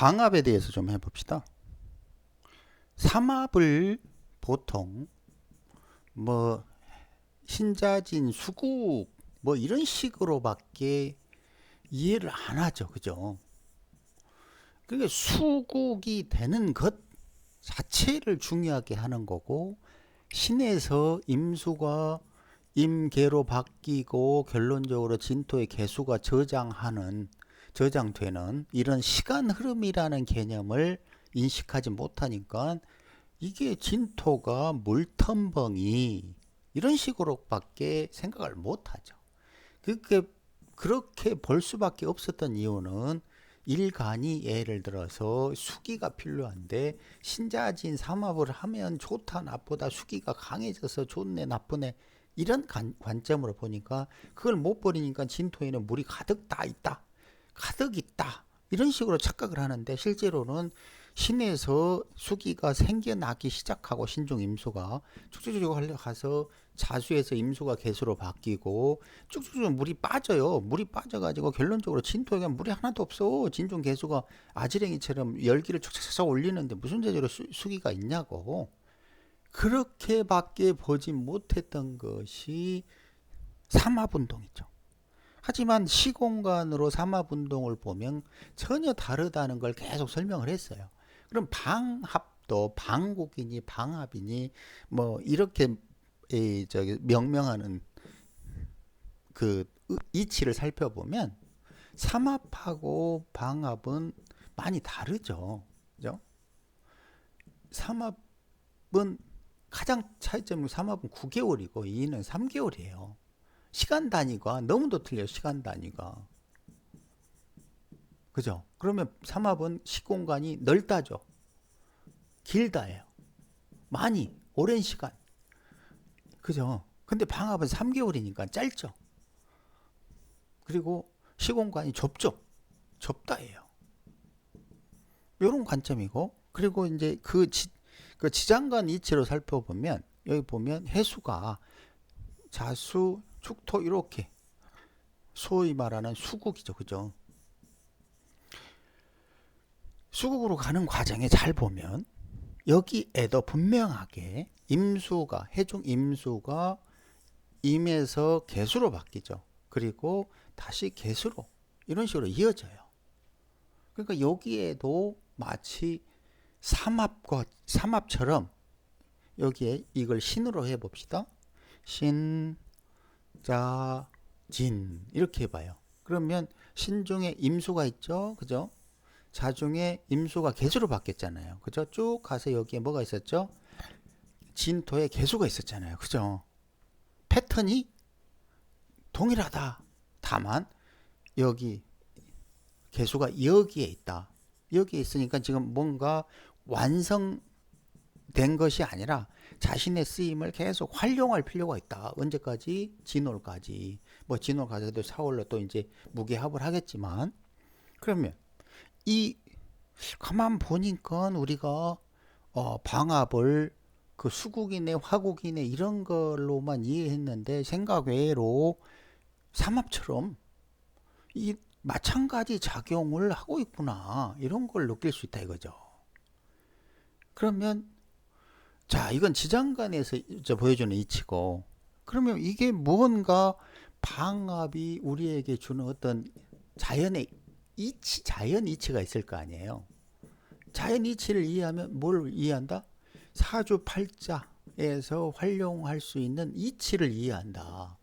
방압에 대해서 좀 해봅시다. 삼압을 보통 뭐 신자진 수국 뭐 이런 식으로밖에 이해를 안 하죠. 그죠? 그게 수국이 되는 것 자체를 중요하게 하는 거고 신에서 임수가 임계로 바뀌고 결론적으로 진토의 개수가 저장하는 저장되는 이런 시간 흐름이라는 개념을 인식하지 못하니까 이게 진토가 물텀벙이 이런 식으로밖에 생각을 못하죠. 그렇게 그렇게 볼 수밖에 없었던 이유는 일간이 예를 들어서 수기가 필요한데 신자진 삼합을 하면 좋다 나쁘다 수기가 강해져서 좋네 나쁘네 이런 관, 관점으로 보니까 그걸 못 버리니까 진토에는 물이 가득 다 있다 가득 있다 이런 식으로 착각을 하는데 실제로는 신에서 수기가 생겨나기 시작하고 신중 임수가 쭉쭉쭉 흘러가서 자수에서 임수가 개수로 바뀌고 쭉쭉쭉 물이 빠져요. 물이 빠져가지고 결론적으로 진토에 물이 하나도 없어. 진중 개수가 아지랭이처럼 열기를 촉촉촉 올리는데 무슨 재주로 수, 수기가 있냐고. 그렇게밖에 보지 못했던 것이 삼합운동이죠. 하지만 시공간으로 삼합운동을 보면 전혀 다르다는 걸 계속 설명을 했어요. 그럼 방합도 방국이니 방합이니 뭐 이렇게 이 저기 명명하는 그 이치를 살펴보면 삼합하고 방합은 많이 다르죠. 그죠? 삼합은 가장 차이점은 삼합은 9개월이고 이는 3개월이에요. 시간 단위가 너무도 틀려요. 시간 단위가. 그죠? 그러면 삼합은 시공간이 넓다죠. 길다예요. 많이 오랜 시간. 그죠? 근데 방합은 3개월이니까 짧죠. 그리고 시공간이 좁죠. 좁다예요. 이런 관점이고 그리고 이제 그, 지, 그 지장간 이치로 살펴보면 여기 보면 해수가 자수, 축토 이렇게 소위 말하는 수국이죠. 그죠? 수국으로 가는 과정에 잘 보면 여기에도 분명하게 임수가 해중 임수가 임에서 개수로 바뀌죠. 그리고 다시 개수로 이런 식으로 이어져요. 그러니까 여기에도 마치 삼합과 삼합처럼 여기에 이걸 신으로 해 봅시다. 신, 자, 진 이렇게 해봐요. 그러면 신중에 임수가 있죠, 그죠? 자중에 임수가 개수로 바뀌었잖아요. 그죠? 쭉 가서 여기에 뭐가 있었죠? 진토에 개수가 있었잖아요. 그죠? 패턴이 동일하다. 다만 여기 개수가 여기에 있다. 여기에 있으니까 지금 뭔가 완성 된 것이 아니라 자신의 쓰임을 계속 활용할 필요가 있다. 언제까지? 진월까지. 뭐 진월까지도 4월로 또 이제 무게합을 하겠지만 그러면 이 가만 보니까 우리가 어, 방압을 그 수국이네 화국이네 이런 걸로만 이해했는데 생각 외로 삼합처럼 이 마찬가지 작용을 하고 있구나 이런 걸 느낄 수 있다 이거죠. 그러면 자 이건 지장간에서 보여주는 이치고 그러면 이게 무언가 방압이 우리에게 주는 어떤 자연의 이치, 자연 이치가 있을 거 아니에요. 자연 이치를 이해하면 뭘 이해한다? 사주 팔자에서 활용할 수 있는 이치를 이해한다.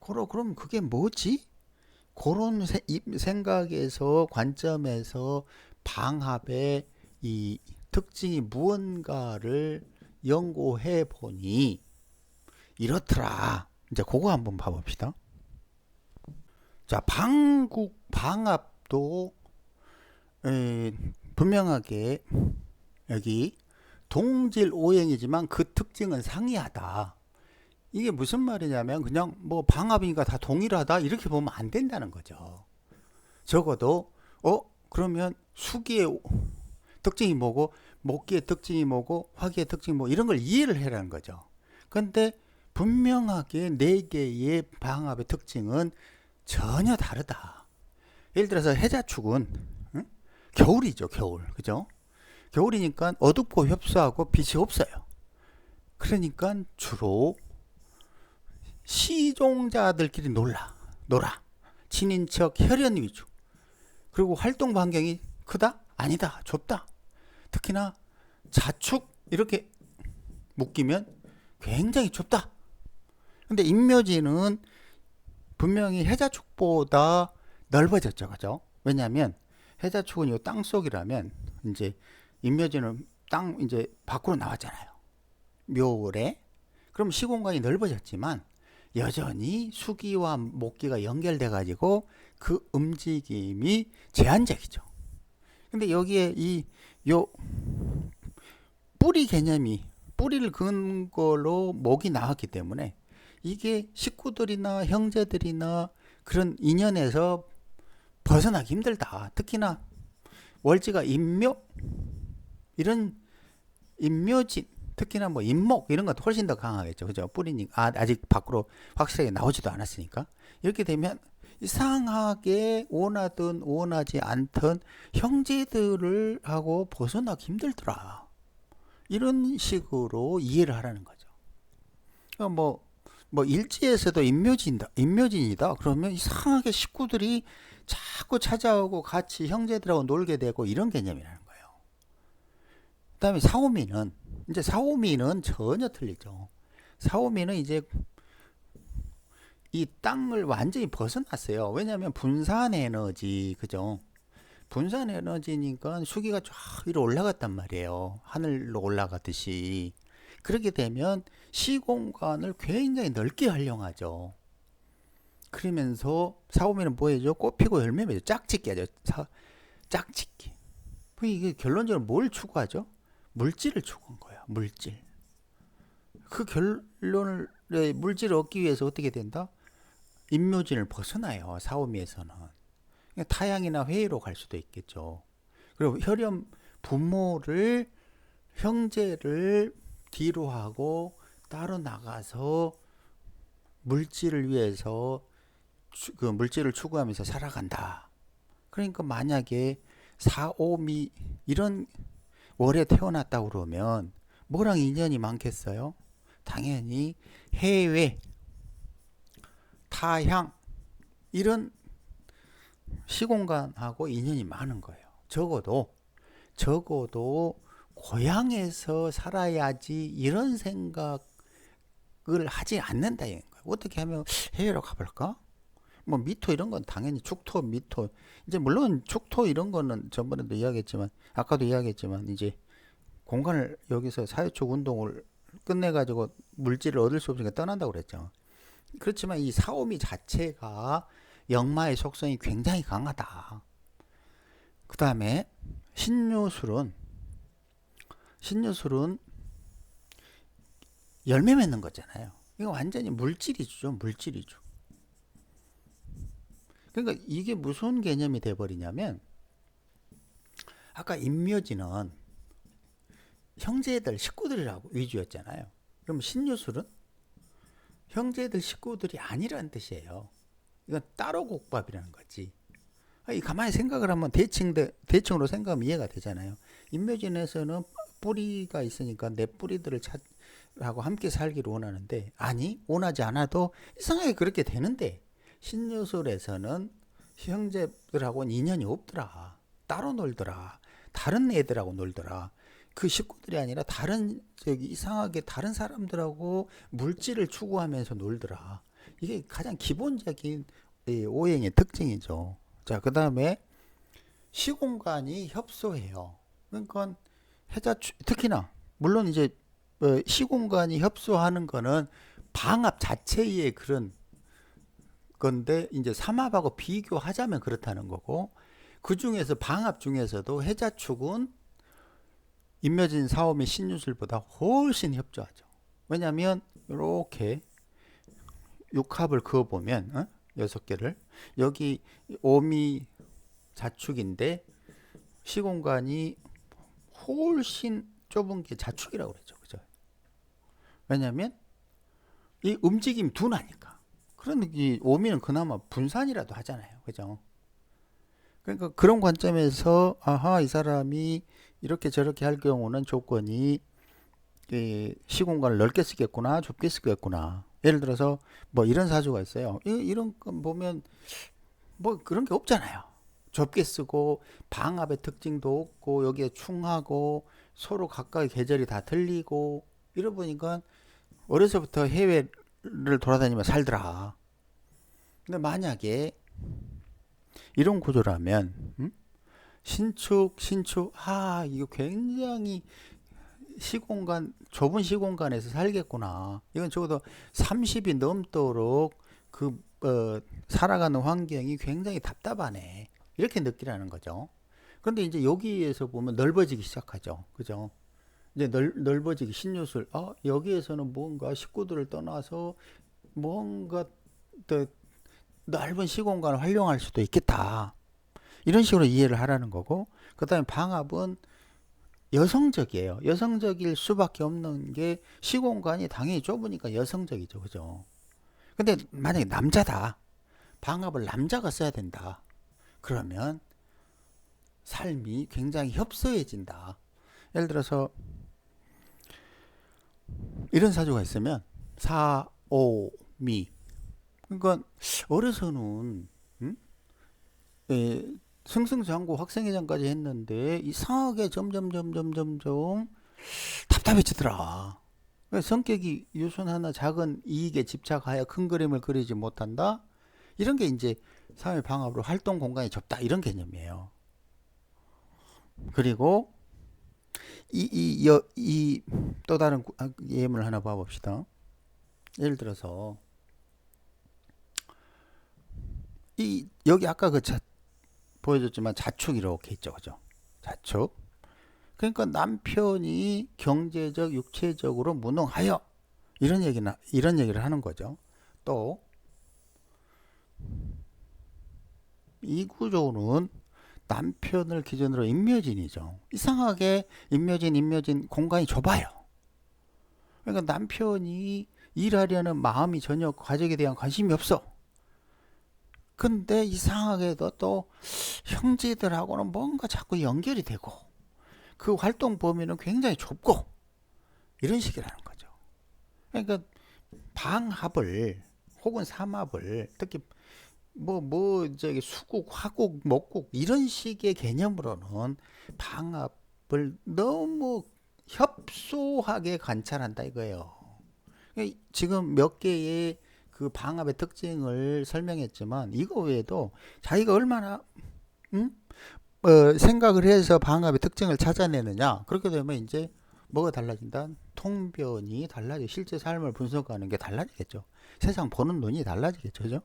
그러, 그럼 그게 뭐지? 그런 세, 생각에서 관점에서 방합의 이 특징이 무언가를 연구해 보니 이렇더라. 이제 그거 한번 봐봅시다. 자, 방국 또 에, 분명하게 여기 동질 오행이지만 그 특징은 상이하다. 이게 무슨 말이냐면 그냥 뭐 방합이니까 다 동일하다 이렇게 보면 안 된다는 거죠. 적어도 어 그러면 수기의 특징이 뭐고 목기의 특징이 뭐고 화기의 특징이 뭐 이런 걸 이해를 해라는 거죠. 근데 분명하게 네 개의 방합의 특징은 전혀 다르다. 예를 들어서 해자축은 응? 겨울이죠, 겨울. 그죠? 겨울이니까 어둡고 협소하고 빛이 없어요. 그러니까 주로 시종자들끼리 놀라, 놀아. 친인척 혈연 위주. 그리고 활동 반경이 크다? 아니다. 좁다. 특히나 자축 이렇게 묶이면 굉장히 좁다. 근데 인묘지는 분명히 해자축보다 넓어졌죠. 그죠? 왜냐하면 해자축은 이 땅 속이라면 이제 인묘지는 땅 이제 밖으로 나왔잖아요. 묘월에. 그럼 시공간이 넓어졌지만 여전히 수기와 목기가 연결돼 가지고 그 움직임이 제한적이죠. 근데 여기에 이 요 뿌리 개념이 뿌리를 근거로 목이 나왔기 때문에 이게 식구들이나 형제들이나 그런 인연에서 벗어나기 힘들다. 특히나 월지가 인묘 이런 인묘진 특히나 뭐 인목 이런 것도 훨씬 더 강하겠죠. 그죠? 뿌리니까 아, 아직 밖으로 확실하게 나오지도 않았으니까 이렇게 되면 이상하게 원하든 원하지 않든 형제들을 하고 벗어나기 힘들더라. 이런 식으로 이해를 하라는 거죠. 그러니까 뭐, 뭐 일지에서도 인묘진이다, 인묘진이다. 그러면 이상하게 식구들이 자꾸 찾아오고 같이 형제들하고 놀게 되고 이런 개념이라는 거예요. 그 다음에 사오미는 이제 사오미는 전혀 틀리죠. 사오미는 이제 이 땅을 완전히 벗어났어요. 왜냐하면 분산 에너지, 그죠? 분산 에너지니까 수기가 쫙 위로 올라갔단 말이에요. 하늘로 올라가듯이. 그렇게 되면 시공간을 굉장히 넓게 활용하죠. 그러면서 사오미는 뭐해죠? 꽃피고 열매 맺죠. 짝짓기 하죠. 사, 짝짓기. 뭐 이게 결론적으로 뭘 추구하죠? 물질을 추구한 거야. 물질. 그 결론을 네, 물질을 얻기 위해서 어떻게 된다? 인묘진을 벗어나요. 사오미에서는. 그러니까 타양이나 회의로 갈 수도 있겠죠. 그리고 혈연 부모를 형제를 뒤로 하고 따로 나가서 물질을 위해서 추, 그 물질을 추구하면서 살아간다. 그러니까 만약에 사오미 이런 월에 태어났다 그러면 뭐랑 인연이 많겠어요? 당연히 해외, 타향 이런 시공간하고 인연이 많은 거예요. 적어도 적어도 고향에서 살아야지 이런 생각을 하지 않는다는 거예요. 어떻게 하면 해외로 가볼까? 뭐 미토 이런 건 당연히 축토, 미토 이제 물론 축토 이런 거는 전번에도 이야기했지만 아까도 이야기했지만 이제 공간을 여기서 사회축 운동을 끝내 가지고 물질을 얻을 수 없으니까 떠난다고 그랬죠. 그렇지만 이 사오미 자체가 역마의 속성이 굉장히 강하다. 그 다음에 신유술은 신유술은 열매 맺는 거잖아요. 이거 완전히 물질이죠, 물질이죠. 그러니까 이게 무슨 개념이 돼버리냐면 아까 인묘지는 형제들 식구들이라고 위주였잖아요. 그럼 신유술은 형제들 식구들이 아니라는 뜻이에요. 이건 따로 국밥이라는 거지. 이 가만히 생각을 하면 대칭 대칭으로 생각하면 이해가 되잖아요. 인묘진에서는 뿌리가 있으니까 내 뿌리들을 찾하고 함께 살기를 원하는데 아니 원하지 않아도 이상하게 그렇게 되는데 신유술에서는 형제들하고는 인연이 없더라. 따로 놀더라. 다른 애들하고 놀더라. 그 식구들이 아니라 다른 저기 이상하게 다른 사람들하고 물질을 추구하면서 놀더라. 이게 가장 기본적인 오행의 특징이죠. 자, 그 다음에 시공간이 협소해요. 그러니까 해자 특히나 물론 이제 어, 시공간이 협소하는 거는 방압 자체의 그런 건데 이제 삼합하고 비교하자면 그렇다는 거고 그 중에서 방압 중에서도 해자축은 인묘진 사오미 신유술보다 훨씬 협조하죠. 왜냐하면 이렇게 육합을 그어 보면 어? 여섯 개를 여기 오미 자축인데 시공간이 훨씬 좁은 게 자축이라고 그러죠. 그죠? 왜냐하면 이 움직임이 둔하니까. 그런 이 오미는 그나마 분산이라도 하잖아요. 그죠? 그러니까 그런 관점에서 아하 이 사람이 이렇게 저렇게 할 경우는 조건이 이 시공간을 넓게 쓰겠구나 좁게 쓰겠구나. 예를 들어서 뭐 이런 사주가 있어요. 이, 이런 거 보면 뭐 그런 게 없잖아요. 좁게 쓰고 방압의 특징도 없고 여기에 충하고 서로 각각의 계절이 다 틀리고 이러 보니까 어려서부터 해외를 돌아다니며 살더라. 근데 만약에 이런 구조라면 음? 신축 신축. 아 이거 굉장히 시공간 좁은 시공간에서 살겠구나. 이건 적어도 30이 넘도록 그 어, 살아가는 환경이 굉장히 답답하네. 이렇게 느끼라는 거죠. 그런데 이제 여기에서 보면 넓어지기 시작하죠. 그죠? 이제 넓, 넓어지기 신유술. 아 여기에서는 뭔가 식구들을 떠나서 뭔가 더 넓은 시공간을 활용할 수도 있겠다. 이런 식으로 이해를 하라는 거고, 그 다음에 방압은 여성적이에요. 여성적일 수밖에 없는 게 시공간이 당연히 좁으니까 여성적이죠. 그죠? 근데 만약에 남자다. 방압을 남자가 써야 된다. 그러면 삶이 굉장히 협소해진다. 예를 들어서 이런 사주가 있으면 사, 오, 미. 그러니까 어려서는 음? 예, 승승장구 학생회장까지 했는데 이상하게 점점 점점 점점 답답해지더라. 왜 성격이 유순 하나 작은 이익에 집착하여 큰 그림을 그리지 못한다. 이런 게 이제 사회 방합으로 활동 공간이 좁다 이런 개념이에요. 그리고 이이이 또 다른 구- 아, 예문을 하나 봐봅시다. 예를 들어서 이 여기 아까 그 자, 보여줬지만 자축 이렇게 있죠, 그죠? 자축. 그러니까 남편이 경제적, 육체적으로 무능하여 이런 얘기나 이런 얘기를 하는 거죠. 또 이 구조는 남편을 기준으로 임묘진이죠. 이상하게 임묘진, 임묘진 공간이 좁아요. 그러니까 남편이 일하려는 마음이 전혀 가족에 대한 관심이 없어. 근데 이상하게도 또 형제들하고는 뭔가 자꾸 연결이 되고 그 활동 범위는 굉장히 좁고 이런 식이라는 거죠. 그러니까 방합을 혹은 삼합을 특히 뭐뭐 저기 수국, 화국, 목국 이런 식의 개념으로는 방합을 너무 협소하게 관찰한다 이거예요. 그러니까 지금 몇 개의 그 방압의 특징을 설명했지만 이거 외에도 자기가 얼마나 음? 어, 생각을 해서 방압의 특징을 찾아내느냐 그렇게 되면 이제 뭐가 달라진다? 통변이 달라져 실제 삶을 분석하는 게 달라지겠죠. 세상 보는 눈이 달라지겠죠. 그죠?